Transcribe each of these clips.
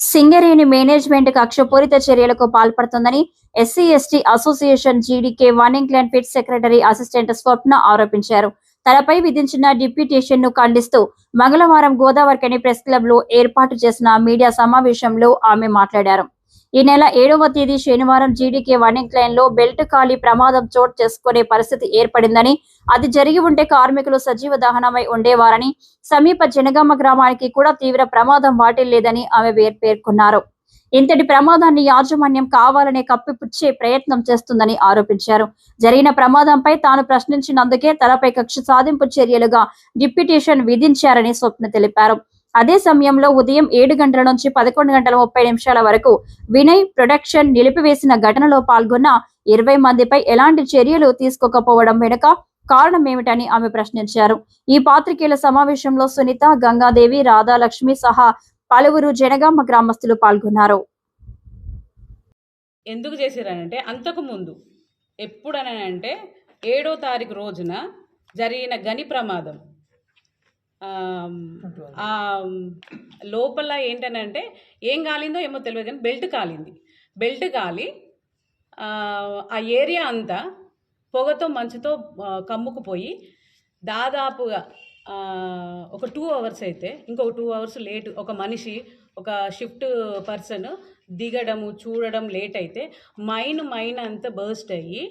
Singareni management కక్షపూరిత చర్యలకు పాల్పడుతుందని SC ST association GDK one incline pit secretary assistant Swapna ఆరోపించారు. తనపై విధించిన డిప్యూటేషన్ను ఖండిస్తూ మంగళవారం గోదావరికని ప్రెస్ క్లబ్లో ఏర్పాటు చేసిన మీడియా సమావేశంలో ఆమె మాట్లాడారు. ఈ నెల ఏడవ తేదీ శనివారం జీడీకే వన్ లైన్లో బెల్ట్ ఖాళీ ప్రమాదం చోటు చేసుకునే పరిస్థితి ఏర్పడిందని అది జరిగి ఉంటే కార్మికులు సజీవ దహనమై ఉండేవారని సమీప జనగామ గ్రామానికి కూడా తీవ్ర ప్రమాదం వాటిల్లేదని ఆమె పేర్కొన్నారు. ఇంతటి ప్రమాదాన్ని యాజమాన్యం కావాలనే కప్పిపుచ్చే ప్రయత్నం చేస్తుందని ఆరోపించారు. జరిగిన ప్రమాదంపై తాను ప్రశ్నించినందుకే తనపై కక్ష సాధింపు చర్యలుగా డిప్యూటేషన్ విధించారని స్వప్న తెలిపారు. అదే సమయంలో ఉదయం ఏడు గంటల నుంచి పదకొండు గంటల ముప్పై నిమిషాల వరకు వినయ్ ప్రొడక్షన్ నిలిపివేసిన ఘటనలో పాల్గొన్న ఇరవై మందిపై ఎలాంటి చర్యలు తీసుకోకపోవడం వెనుక కారణం ఏమిటని ఆమె ప్రశ్నించారు. ఈ పాత్రికేయుల సమావేశంలో సునీత గంగాదేవి రాధాలక్ష్మి సహా పలువురు జనగామ గ్రామస్తులు పాల్గొన్నారు. ఎందుకు చేశారనంటే అంతకు ముందు ఎప్పుడనంటే ఏడో తారీఖు రోజున జరిగిన గని ప్రమాదం. లోపల ఏంటనంటే ఏం కాలిందో ఏమో తెలియదు కానీ బెల్ట్ కాలింది. బెల్ట్ కాలి ఆ, ఏరియా అంతా పొగతో మంచుతో కమ్ముకుపోయి దాదాపుగా ఒక టూ అవర్స్ అయితే ఇంకొక టూ అవర్స్ లేట్ ఒక మనిషి ఒక షిఫ్ట్ పర్సన్ దిగడము చూడడం లేట్ అయితే మైన్ మైన్ అంతా బర్స్ట్ అయ్యి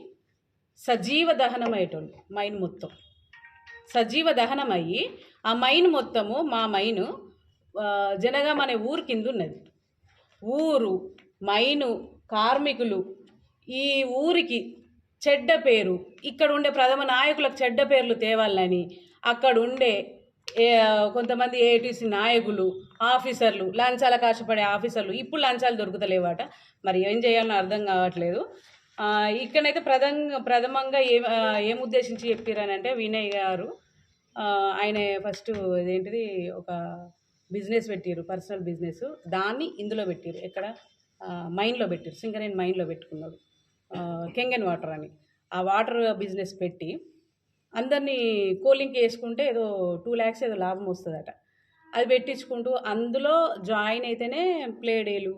సజీవ దహనం అయ్యేటోళ్ళు మైన్ మొత్తం. సజీవ దహనం అయ్యి ఆ మైన్ మొత్తము మా మైను ఆ, జనగాం అనే ఊరు కింద ఉన్నది ఊరు మైను కార్మికులు ఈ ఊరికి చెడ్డ పేరు ఇక్కడ ఉండే ప్రథమ నాయకులకు చెడ్డ పేర్లు తేవాలని అక్కడ ఉండే ఏ, కొంతమంది ఏటీసీ నాయకులు ఆఫీసర్లు లంచాల కాశపడే ఆఫీసర్లు ఇప్పుడు లంచాలు దొరుకుతలేవాట. మరి ఏం చేయాలని అర్థం కావట్లేదు. ఇక్కడైతే ప్రథమ ప్రథమంగా ఏ ఏం ఉద్దేశించి చెప్పారనంటే వినయ్ గారు ఆయన ఫస్ట్ ఇదేంటిది ఒక బిజినెస్ పెట్టారు పర్సనల్ బిజినెస్. దాన్ని ఇందులో పెట్టారు ఎక్కడ? మైండ్లో మైన్లో పెట్టారు సింగరేణి మైన్లో పెట్టుకున్నాడు కెంగన్ వాటర్ అని. ఆ వాటర్ బిజినెస్ పెట్టి అందరినీ కూలింగ్కి వేసుకుంటే ఏదో టూ ల్యాక్స్ ఏదో లాభం వస్తుందట. అది పెట్టించుకుంటూ అందులో జాయిన్ అయితేనే ప్లేడేలు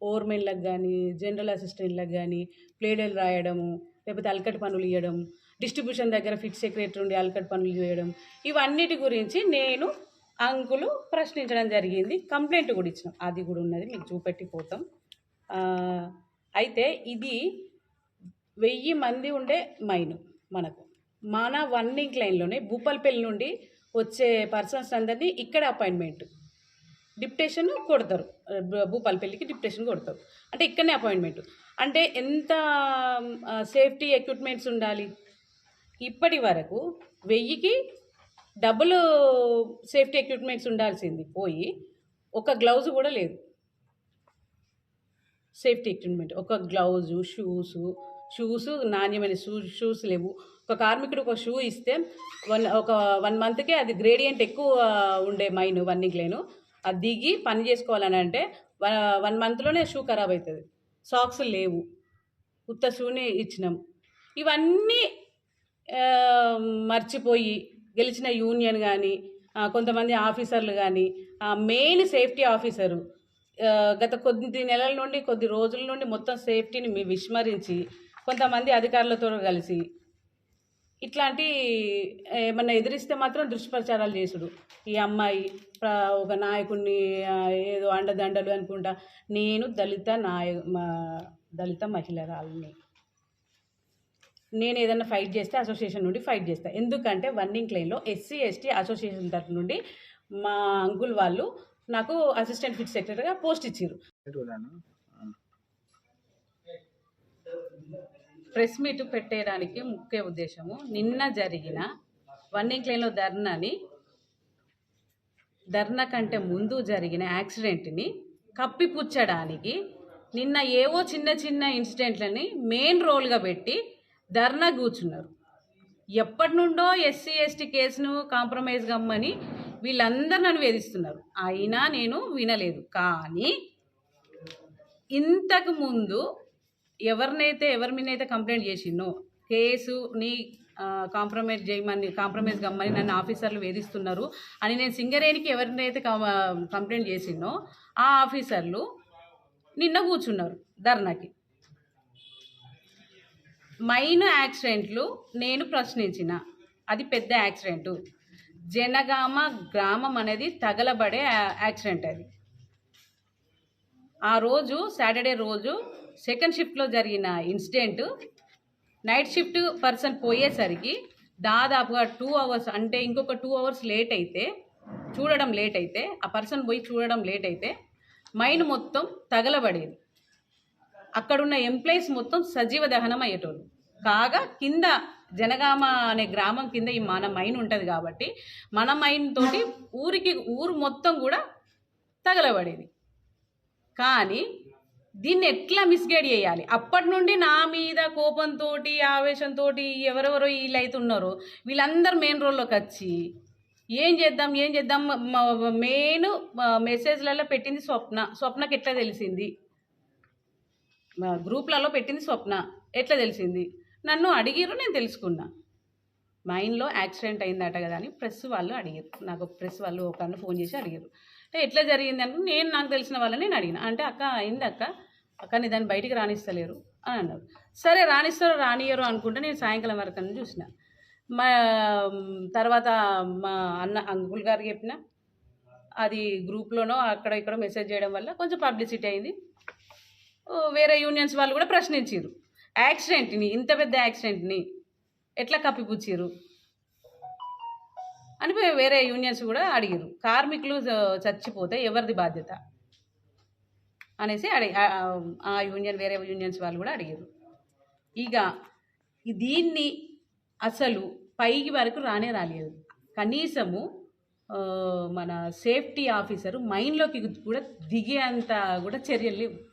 ఓర్మెన్లకు కానీ జనరల్ అసిస్టెంట్లకు కానీ ప్లేడేలు రాయడము లేకపోతే అలకటి పనులు ఇవ్వడం డిస్ట్రిబ్యూషన్ దగ్గర ఫిట్ సెక్రటరీ ఉండి అలకట్ పనులు చేయడం ఇవన్నిటి గురించి నేను అంకులు ప్రశ్నించడం జరిగింది. కంప్లైంట్ కూడా ఇచ్చినాం. అది కూడా ఉన్నది మీకు చూపెట్టి పోతాం అయితే ఇది వెయ్యి మంది ఉండే మైను మనకు. మన వన్ ఇంక్ లైన్లోనే భూపాల్పల్లి నుండి వచ్చే పర్సన్స్ అందరినీ ఇక్కడ అపాయింట్మెంట్ డిప్టేషన్ కొడతారు. భూ- భూపాలపల్లికి డిప్టేషన్ కొడతారు. అంటే ఇక్కడనే అపాయింట్మెంట్ అంటే ఎంత సేఫ్టీ ఎక్విప్మెంట్స్ ఉండాలి? ఇప్పటి వరకు వెయ్యికి డబుల్ సేఫ్టీ ఎక్విప్మెంట్స్ ఉండాల్సింది పోయి ఒక గ్లౌజ్ కూడా లేదు. సేఫ్టీ ఎక్విప్మెంట్ ఒక గ్లౌజు షూస్ షూస్ నాణ్యమైన షూ షూస్ లేవు. ఒక కార్మికుడు ఒక షూ ఇస్తే వన్ ఒక వన్ మంత్కే అది గ్రేడియంట్ ఎక్కువ ఉండే మైన్ వన్నింగ్ లేను. అది దిగి పని చేసుకోవాలని అంటే వన్ మంత్లోనే షూ ఖరాబ్ అవుతుంది. సాక్స్ లేవు. ఉత్త షూని ఇచ్చినాం. ఇవన్నీ మర్చిపోయి గెలిచిన యూనియన్ కానీ కొంతమంది ఆఫీసర్లు కానీ మెయిన్ సేఫ్టీ ఆఫీసరు గత కొద్ది నెలల నుండి కొద్ది రోజుల నుండి మొత్తం సేఫ్టీని మీ విస్మరించి కొంతమంది అధికారులతో కలిసి ఇట్లాంటి ఏమన్నా ఎదిరిస్తే మాత్రం దుష్ప్రచారాలు చేసుడు. ఈ అమ్మాయి ఒక నాయకుడిని ఏదో అండదండలు అనుకుంటా. నేను దళిత నాయ మా- దళిత మహిళరాలని. నేను ఏదైనా ఫైట్ చేస్తే అసోసియేషన్ నుండి ఫైట్ చేస్తా. ఎందుకంటే వన్నింగ్ లైన్లో ఎస్సీ ఎస్టీ అసోసియేషన్ తరఫు నుండి మా అంకుల్ వాళ్ళు నాకు అసిస్టెంట్ ఫిట్ సెక్రటరీగా పోస్ట్ ఇచ్చారు ప్రెస్ మీట్ పెట్టేయడానికి ముఖ్య ఉద్దేశము నిన్న జరిగిన వన్నింగ్ లైన్లో ధర్నాని ధర్నా కంటే ముందు జరిగిన యాక్సిడెంట్ని కప్పిపుచ్చడానికి నిన్న ఏవో చిన్న చిన్న ఇన్సిడెంట్లని మెయిన్ రోల్గా పెట్టి ధర్నా కూర్చున్నారు. ఎప్పటి నుండో ఎస్సీ ఎస్టీ కేసును కాంప్రమైజ్ గమ్మని వీళ్ళందరూ నన్ను వేధిస్తున్నారు అయినా నేను వినలేదు. కానీ ఇంతకు ముందు ఎవరినైతే ఎవరి మీద అయితే కంప్లైంట్ చేసిందో కేసుని కాంప్రమైజ్ చేయమని కాంప్రమైజ్ కమ్మని నన్ను ఆఫీసర్లు వేధిస్తున్నారు అని నేను సింగరేణికి ఎవరినైతే కం- కంప్లైంట్ చేసినో ఆ ఆఫీసర్లు నిన్న కూర్చున్నారు ధర్నాకి. మైన్ యాక్సిడెంట్లు నేను ప్రశ్నించిన. అది పెద్ద యాక్సిడెంట్. జనగామ గ్రామం అనేది తగలబడే యాక్సిడెంట్ అది. ఆ రోజు సాటర్డే రోజు సెకండ్ షిఫ్ట్లో జరిగిన ఇన్సిడెంట్. నైట్ షిఫ్ట్ పర్సన్ పోయేసరికి దాదాపుగా టూ అవర్స్ అంటే ఇంకొక టూ అవర్స్ లేట్ అయితే చూడడం లేట్ అయితే ఆ పర్సన్ పోయి చూడడం లేట్ అయితే మైండ్ మొత్తం తగలబడేది. అక్కడున్న ఎంప్లాయీస్ మొత్తం సజీవ దహనం అయ్యేటోళ్ళు. కాగా కింద జనగామ అనే గ్రామం కింద ఈ మన మైన్ ఉంటుంది కాబట్టి మన మైన్ తోటి ఊరికి ఊరు మొత్తం కూడా తగలబడేది. కానీ దీన్ని ఎట్లా మిస్గైడ్ చేయాలి? అప్పటి నుండి నా మీద కోపంతో ఆవేశంతో ఎవరెవరో వీళ్ళు అవుతున్నారో వీళ్ళందరూ మెయిన్ రోల్లోకి వచ్చి ఏం చేద్దాం ఏం చేద్దాం మెయిన్ మెసేజ్లలో పెట్టింది స్వప్న. స్వప్నకి ఎట్లా తెలిసింది? గ్రూప్లలో పెట్టింది స్వప్న. ఎట్లా తెలిసింది? నన్ను అడిగిర్రు నేను తెలుసుకున్నా. మైండ్లో యాక్సిడెంట్ అయిందట కదా అని ప్రెస్ వాళ్ళు అడిగారు నాకు ప్రెస్ వాళ్ళు ఒక అన్న ఫోన్ చేసి అడిగారు అంటే ఎట్లా జరిగింది? అంటే నేను నాకు తెలిసిన వాళ్ళని నేను అడిగిన. అంటే అక్క అయింది అక్క. అక్క నీ దాన్ని బయటికి రాణిస్తలేరు అని అన్నారు. సరే రాణిస్తారో రానియరు అనుకుంటే నేను సాయంకాలం వరకు అని చూసిన. మా తర్వాత మా అన్న అంకుల్ గారు చెప్పిన అది గ్రూప్లోనో అక్కడ ఇక్కడ మెసేజ్ చేయడం వల్ల కొంచెం పబ్లిసిటీ అయింది. వేరే యూనియన్స్ వాళ్ళు కూడా ప్రశ్నించారు యాక్సిడెంట్ని ఇంత పెద్ద యాక్సిడెంట్ని ఎట్లా కప్పిపుచ్చారు అని పోయి వేరే యూనియన్స్ కూడా అడిగారు కార్మికులు చచ్చిపోతే ఎవరిది బాధ్యత? అనేసి అడిగి ఆ- యూనియన్ వేరే యూనియన్స్ వాళ్ళు కూడా అడిగారు ఇక దీన్ని అసలు పైకి వరకు రానే రాలేదు. కనీసము మన సేఫ్టీ ఆఫీసరు మైండ్లోకి కూడా దిగేంత కూడా చర్యలు లేవు.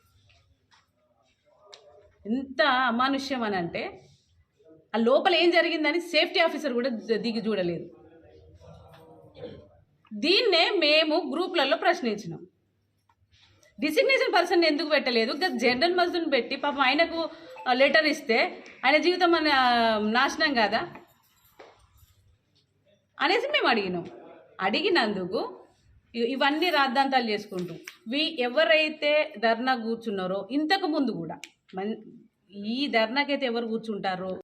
ఎంత అమానుష్యం అని అంటే ఆ లోపల ఏం జరిగిందని సేఫ్టీ ఆఫీసర్ కూడా దిగి చూడలేదు. దీన్నే మేము గ్రూప్లలో ప్రశ్నించినాం. డిసిగ్నేషన్ పర్సన్ ఎందుకు పెట్టలేదు? ఇంకా జనరల్ మజ్దుని పెట్టి పాపం ఆయనకు లెటర్ ఇస్తే ఆయన జీవితం మన నాశనం కాదా? అనేసి మేము అడిగినాం. అడిగినందుకు ఇవన్నీ రాద్ధాంతాలు చేసుకుంటూ వీ ఎవరైతే ధర్నా కూర్చున్నారో ఇంతకు ముందు కూడా మన్ ఈ ధర్నాకైతే ఎవరు కూర్చుంటారో?